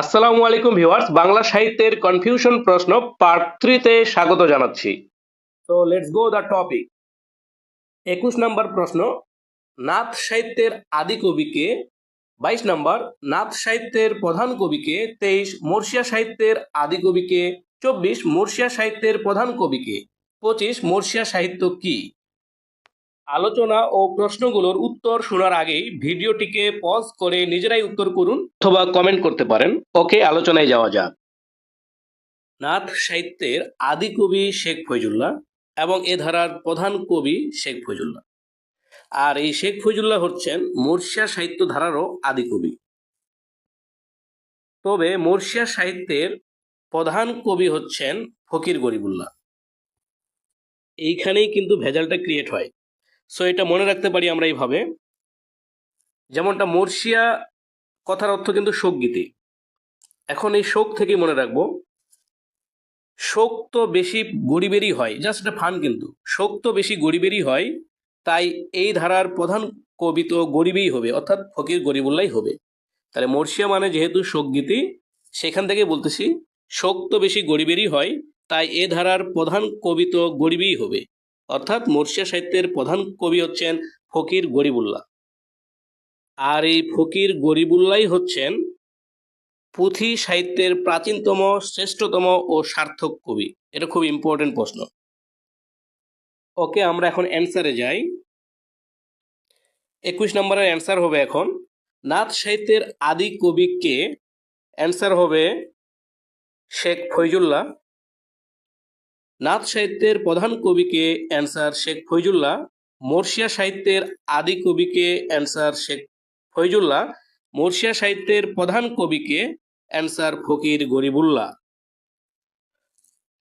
আসসালামু আলাইকুম ভিউয়ার্স, বাংলা সাহিত্যের কনফিউশন প্রশ্ন পার্ট থ্রিতে স্বাগত জানাচ্ছি। তো লেটস গো দ্য টপিক একুশ নম্বর প্রশ্ন, নাথ সাহিত্যের আদি কবিকে, বাইশ নম্বর, নাথ সাহিত্যের প্রধান কবিকে, তেইশ মর্ষিয়া সাহিত্যের আদি কবিকে, চব্বিশ মর্ষিয়া সাহিত্যের প্রধান কবিকে, পঁচিশ মর্ষিয়া সাহিত্য কি? আলোচনা ও প্রশ্নগুলোর উত্তর শোনার আগেই ভিডিওটিকে পজ করে নিজেরাই উত্তর করুন অথবা কমেন্ট করতে পারেন। ওকে আলোচনায় যাওয়া যাক। নাথ সাহিত্যের আদি কবি শেখ ফৈজুল্লাহ এবং এ ধারার প্রধান কবি শেখ ফৈজুল্লাহ আর এই শেখ ফৈজুল্লাহ হচ্ছেন মর্ষিয়া সাহিত্য ধারারও আদি কবি। তবে মর্ষিয়া সাহিত্যের প্রধান কবি হচ্ছেন ফকির গরিবুল্লাহ। এইখানেই কিন্তু ভেজালটা ক্রিয়েট হয়। সো এটা মনে রাখতে পারি আমরা এইভাবে। যেমনটা মর্ষিয়া কথার অর্থ কিন্তু শোকগীতি। এখন এই শোক থেকেই মনে রাখব। শোক তো বেশি গরিবেরই হয় জাস্ট এটা ফান কিন্তু। শোক তো বেশি গরিবেরই হয়, তাই এই ধারার প্রধান কবি তো গরিবই হবে, অর্থাৎ ফকির গরিবুল্লাই হবে। তাহলে মর্ষিয়া মানে যেহেতু শোকগীতি, সেখান থেকে বলতেছি, শোক তো বেশি গরিবেরই হয়, তাই এ ধারার প্রধান কবি তো গরিবই হবে। অর্থাৎ মর্ষিয়া সাহিত্যের প্রধান কবি হচ্ছেন ফকির গরিবুল্লাহ। আর এই ফকির গরিবুল্লাই হচ্ছেন পুঁথি সাহিত্যের প্রাচীনতম, শ্রেষ্ঠতম ও সার্থক কবি। এটা খুব ইম্পর্টেন্ট প্রশ্ন। ওকে, আমরা এখন অ্যান্সারে যাই। একুশ নম্বরের অ্যান্সার হবে এখন। নাথ সাহিত্যের আদি কবি কে? অ্যান্সার হবে শেখ ফৈজুল্লাহ। নাথ সাহিত্যের প্রধান কবিকে অ্যান্সার শেখ ফৈজুল্লাহ মর্ষিয়া সাহিত্যের আদি কবিকে অ্যান্সার শেখ ফৈজুল্লাহ মর্ষিয়া সাহিত্যের প্রধান কবিকে অ্যান্সার ফকির গরিবুল্লাহ।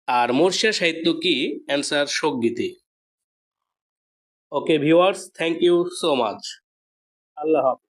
আর মর্ষিয়া সাহিত্য কি? Answer শোকগীতি okay viewers, thank you so much. Allah Hafiz.